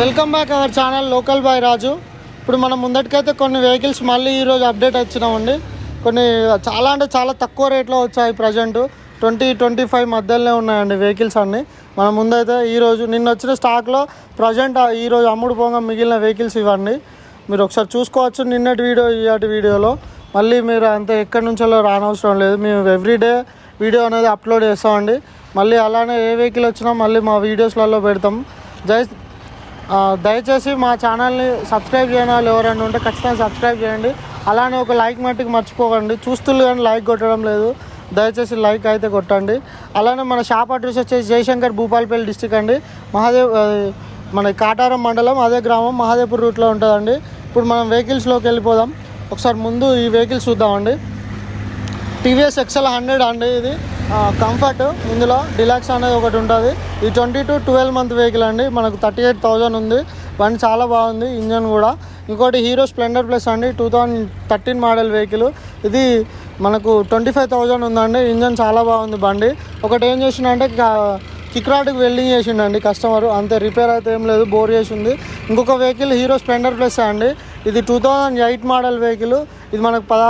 Welcome back our channel local boy Raju. ఇప్పుడు మనం ముందటికైతే కొన్ని వెహికల్స్ మళ్ళీ ఈరోజు అప్డేట్ వచ్చినామండి కొన్ని చాలా అంటే చాలా తక్కువ రేట్లో వచ్చాయి ప్రజెంట్. ట్వంటీ ట్వంటీ ఫైవ్ మధ్యలోనే ఉన్నాయండి వెహికల్స్ అన్నీ. మన ముందైతే ఈరోజు నిన్న వచ్చిన స్టాక్లో ప్రజెంట్ ఈరోజు అమ్ముడు పోగా మిగిలిన వెహికల్స్ ఇవన్నీ. మీరు ఒకసారి చూసుకోవచ్చు నిన్నటి వీడియో ఇవాటి వీడియోలో. మళ్ళీ మీరు అంత ఎక్కడి నుంచో రానవసరం లేదు. మేము ఎవ్రీడే వీడియో అనేది అప్లోడ్ చేస్తామండి. మళ్ళీ అలానే ఏ వెహికల్ వచ్చినా మళ్ళీ మా వీడియోస్లలో పెడతాం. జై దయచేసి మా ఛానల్ని సబ్స్క్రైబ్ చేయని వాళ్ళు ఎవరైనా ఉంటే ఖచ్చితంగా సబ్స్క్రైబ్ చేయండి. అలానే ఒక లైక్ మట్టుకు మర్చిపోకండి. చూస్తులు కానీ లైక్ కొట్టడం లేదు. దయచేసి లైక్ అయితే కొట్టండి. అలానే మన షాప్ అడ్రస్ వచ్చేసి జయశంకర్ భూపాలపల్లి డిస్టిక్ అండి. మహాదేవ్ మన కాటారం మండలం అదే గ్రామం మహాదేవ్పూర్ రూట్లో ఉంటుందండి. ఇప్పుడు మనం వెహికల్స్లోకి వెళ్ళిపోదాం. ఒకసారి ముందు ఈ వెహికల్స్ చూద్దామండి. టీవీఎస్ ఎక్సెల్ హండ్రెడ్ అండి ఇది. కంఫర్ట్ ఇందులో డిలాక్స్ అనేది ఒకటి ఉంటుంది. ఈ twenty two twelve month vehicle అండి. మనకు థర్టీ ఎయిట్ థౌజండ్ ఉంది. బండి చాలా బాగుంది. ఇంజన్ కూడా. ఇంకోటి హీరో స్ప్లెండర్ ప్లస్ అండి. Two thousand thirteen model vehicle ఇది మనకు ట్వంటీ ఫైవ్ థౌజండ్ ఉందండి. ఇంజన్ చాలా బాగుంది బండి. ఒకటి ఏం చేసిందంటే కిక్ రాడ్కి వెల్డింగ్ చేసిండండి కస్టమర్ అంతే రిపేర్ అయితే ఏం లేదు. బోర్ చేసింది. ఇంకొక వెహికల్ హీరో స్ప్లెండర్ ప్లస్ అండి. ఇది two thousand eight model vehicle ఇది మనకు పద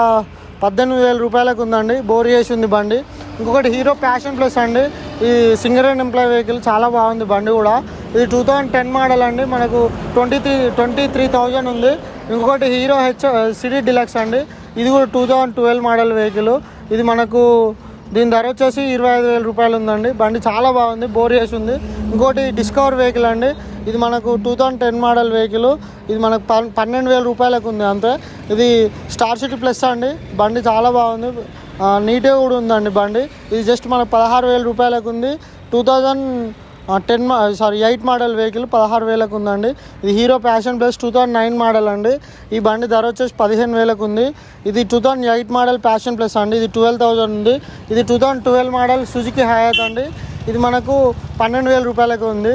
పద్దెనిమిది వేల రూపాయలకు ఉందండి. బోర్ చేసి ఉంది బండి. ఇంకొకటి హీరో ప్యాషన్ ప్లస్ అండి. ఈ సింగర్ అండ్ ఎంప్లాయ్ వెహికల్ చాలా బాగుంది బండి కూడా. ఇది టూ థౌజండ్ టెన్ మోడల్ అండి. మనకు twenty three twenty three thousand ఉంది. ఇంకొకటి హీరో హెచ్ సిటీ డిలక్స్ అండి. ఇది కూడా two thousand twelve model vehicle. ఇది మనకు దీని ధర వచ్చేసి ఇరవై ఐదు వేల రూపాయలు ఉందండి. బండి చాలా బాగుంది బోర్ చేసి ఉంది. ఇంకోటి డిస్కవర్ వెహికల్ అండి. ఇది మనకు two thousand ten model vehicle. ఇది మనకు పన్నెండు వేల రూపాయలకు ఉంది అంతే. ఇది స్టార్ సిటీ ప్లస్ అండి. బండి చాలా బాగుంది. నీట్గా కూడా ఉందండి బండి. ఇది జస్ట్ మనకు పదహారు వేల రూపాయలకు ఉంది. Two thousand ten sorry eight model vehicle పదహారు వేలకు ఉందండి. ఇది Hero Passion plus two thousand nine model అండి. ఈ బండి ధర వచ్చేసి పదిహేను వేలకు ఉంది. ఇది two thousand eight model Passion plus అండి. ఇది ట్వెల్వ్ థౌజండ్ ఉంది. ఇది two thousand twelve model Suzuki Hayate అండి. ఇది మనకు పన్నెండు వేల రూపాయలకు ఉంది.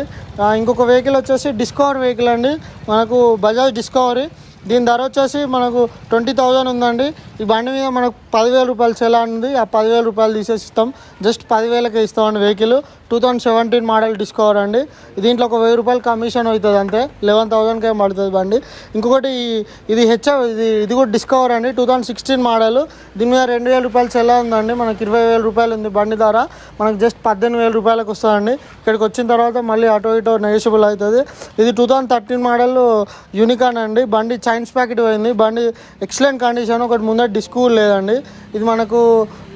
ఇంకొక వెహికల్ వచ్చేసి డిస్కవర్ వెహికల్ అండి. మనకు బజాజ్ డిస్కవరీ. దీని ధర వచ్చేసి మనకు ట్వంటీ థౌజండ్ ఉందండి. ఈ బండి మీద మనకు పదివేల రూపాయలు సెలా ఉంది ఆ పదివేల రూపాయలు తీసేసి ఇస్తాం. జస్ట్ పదివేలకే ఇస్తామండి vehicle. Two thousand seventeen model Discover అండి. దీంట్లో ఒక వెయ్యి రూపాయలు కమిషన్ అవుతుంది అంతే. లెవెన్ థౌజండ్కే పడుతుంది బండి. ఇంకొకటి ఇది హెచ్ ఇది ఇది కూడా డిస్కవర్ అండి. Two thousand sixteen model. దీని మీద రెండు వేల రూపాయలు సెలా ఉందండి. మనకి ఇరవై వేల రూపాయలు ఉంది బండి ధర. మనకు జస్ట్ పద్దెనిమిది వేల రూపాయలకు వస్తుందండి. ఇక్కడికి వచ్చిన తర్వాత మళ్ళీ అటో ఇటో నెగిషిబుల్ అవుతుంది. ఇది two thousand thirteen model Unicorn అండి. బండి చైన్స్ ప్యాకెట్ పోయింది. బండి ఎక్సలెంట్ కండిషన్ ఒకటి ముందర డిస్కూల్ లేదండి. ఇది మనకు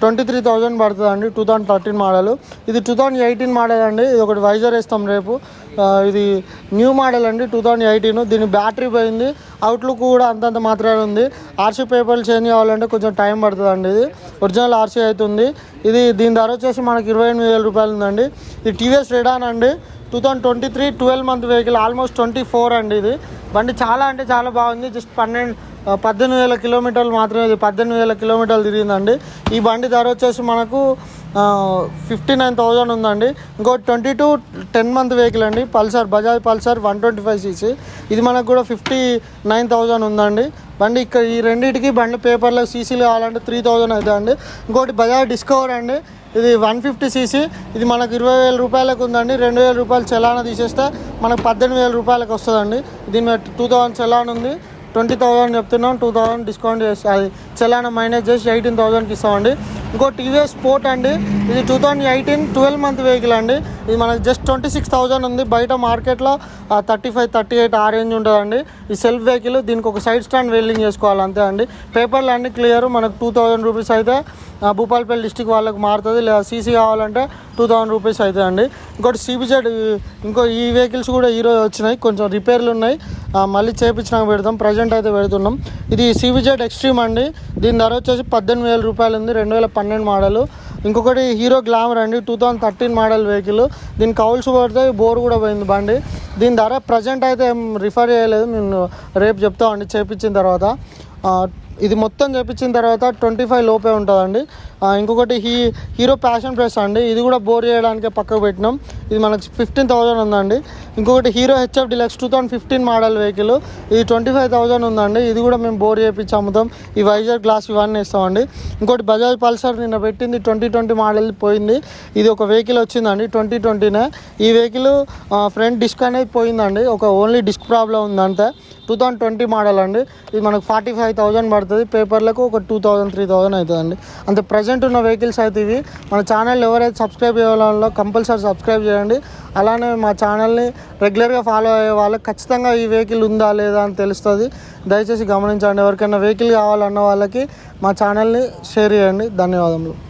ట్వంటీ త్రీ థౌజండ్ పడుతుంది అండి టూ థౌజండ్ థర్టీన్ మోడల్ ఇది టూ థౌజండ్ ఎయిటీన్ మోడల్ అండి ఇది ఒకటి వైజర్ వేస్తాం రేపు. ఇది న్యూ మోడల్ అండి టూ థౌజండ్ ఎయిటీన్ దీని బ్యాటరీ పోయింది అవుట్లుక్ కూడా అంతంత మాత్రమే ఉంది. ఆర్సీ పేపర్లు చేంజ్ కావాలంటే కొంచెం టైం పడుతుంది అండి ఇది ఒరిజినల్ ఆర్సీ అవుతుంది. ఇది దీని ధర వచ్చేసి మనకి ఇరవై ఎనిమిది వేల రూపాయలు ఉందండి. ఇది టీవీఎస్ రెడాన్ అండి two thousand twenty three twelve month vehicle almost twenty four అండి ఇది. బండి చాలా అంటే చాలా బాగుంది జస్ట్ పన్నెండు పద్దెనిమిది వేల కిలోమీటర్లు మాత్రమే ఇది పద్దెనిమిది వేల కిలోమీటర్లు తిరిగిందండి. ఈ బండి ధర వచ్చేసి మనకు ఫిఫ్టీ నైన్ థౌజండ్ ఉందండి. ఇంకోటి twenty two ten month vehicle అండి. Pulsar Bajaj Pulsar one twenty five CC ఇది మనకు కూడా ఫిఫ్టీ నైన్ థౌజండ్ ఉందండి. బండి ఇక్కడ ఈ రెండింటికి బండి పేపర్లో సీసీలు కావాలంటే త్రీ థౌజండ్ అవుతుందండి ఇంకోటి బజాజ్ డిస్కవర్ అండి. ఇది వన్ ఫిఫ్టీ సీసీ ఇది మనకు ఇరవై వేల రూపాయలకు ఉందండి. రెండు వేల రూపాయలు చలానా తీసేస్తే మనకు పద్దెనిమిది వేల రూపాయలకు వస్తుందండి. దీని మీద టూ థౌజండ్ చలాన్ ఉంది. ట్వంటీ థౌజండ్ చెప్తున్నాం టూ థౌజండ్ డిస్కౌంట్ చేసి అది చలానా మైనస్ చేసి ఎయిటీన్ థౌజండ్కి ఇస్తామండి ఇంకో టీవీఎస్ స్పోర్ట్ అండి ఇది two thousand eighteen twelve month vehicle అండి. ఇది మనకి జస్ట్ ట్వంటీ సిక్స్ థౌజండ్ ఉంది. బయట మార్కెట్లో థర్టీ ఫైవ్ థర్టీ ఎయిట్ ఆ రేంజ్ ఉంటుందండి. ఈ సెల్ఫ్ వెహికల్ దీనికి ఒక సైడ్ స్టాండ్ వెల్డింగ్ చేసుకోవాలి అంతే అండి. పేపర్లు అన్ని క్లియర్ మనకు టూ థౌజండ్ రూపీస్ అయితే ఆ, భూపాలపల్లి డిస్టిక్ వాళ్ళకి మారుతుంది. లేదా సీసీ కావాలంటే టూ థౌజండ్ రూపీస్ అవుతుంది అండి. ఇంకోటి సిబిజెడ్ ఇంకో ఈ వెహికల్స్ కూడా ఈరోజు వచ్చినాయి. కొంచెం రిపేర్లు ఉన్నాయి. మళ్ళీ చేపించినాక పెడతాం ప్రజెంట్ అయితే పెడుతున్నాం. ఇది సివిజెడ్ ఎక్స్ట్రీమ్ అండి. దీని ధర వచ్చేసి పద్దెనిమిది వేల రూపాయలు ఉంది. రెండు వేల పన్నెండు మోడల్ ఇంకొకటి హీరో గ్లామర్ అండి. Two thousand thirteen model vehicle దీని కౌల్స్ పడితే బోర్ కూడా పోయింది బండి. దీని ధర ప్రజెంట్ అయితే ఏం రిఫర్ చేయలేదు. నేను రేపు చెప్తామండి చేపించిన తర్వాత. ఇది మొత్తం చేపించిన తర్వాత ట్వంటీ ఫైవ్ లోపే ఉంటుందండి. ఇంకొకటి హీ హీరో ప్యాషన్ ప్రెస్ అండి. ఇది కూడా బోర్ చేయడానికి పక్కకు పెట్టినాం. ఇది మనకి ఫిఫ్టీన్ థౌజండ్ ఉందండి. ఇంకొకటి Hero HF Deluxe two thousand fifteen model vehicle. ఇది ట్వంటీ ఫైవ్ థౌసండ్ ఉందండి. ఇది కూడా మేము బోర్ చేయించి అమ్ముతాం. ఈ వైజర్ గ్లాస్ ఇవన్నీ ఇస్తామండి. ఇంకోటి బజాజ్ పల్సర్ నిన్న పెట్టింది. ట్వంటీ ట్వంటీ మోడల్ పోయింది. ఇది ఒక వెహికల్ వచ్చిందండి ట్వంటీ ట్వంటీనే. ఈ వెహికల్ ఫ్రంట్ డిస్క్ అనేది పోయిందండి. ఒక ఓన్లీ డిస్క్ ప్రాబ్లం ఉంది టూ థౌసండ్ ట్వంటీ మోడల్ అండి. ఇది మనకు ఫార్టీ ఫైవ్ థౌసండ్ పడుతుంది. పేపర్లకు ఒక టూ థౌజండ్ త్రీ థౌజండ్ అవుతుందండి. అంతే ప్రజెంట్ ఉన్న వెహికల్స్ అయితే ఇవి. మన ఛానల్ ఎవరైతే సబ్స్క్రైబ్ చేయాలో కంపల్సరీ సబ్స్క్రైబ్ చేయండి. అలానే మా ఛానల్ని రెగ్యులర్గా ఫాలో అయ్యే వాళ్ళకి ఖచ్చితంగా ఈ వెహికల్ ఉందా లేదా అని తెలుస్తుంది. దయచేసి గమనించండి. ఎవరికైనా వెహికల్ కావాలన్న వాళ్ళకి మా ఛానల్ని షేర్ చేయండి. ధన్యవాదములు.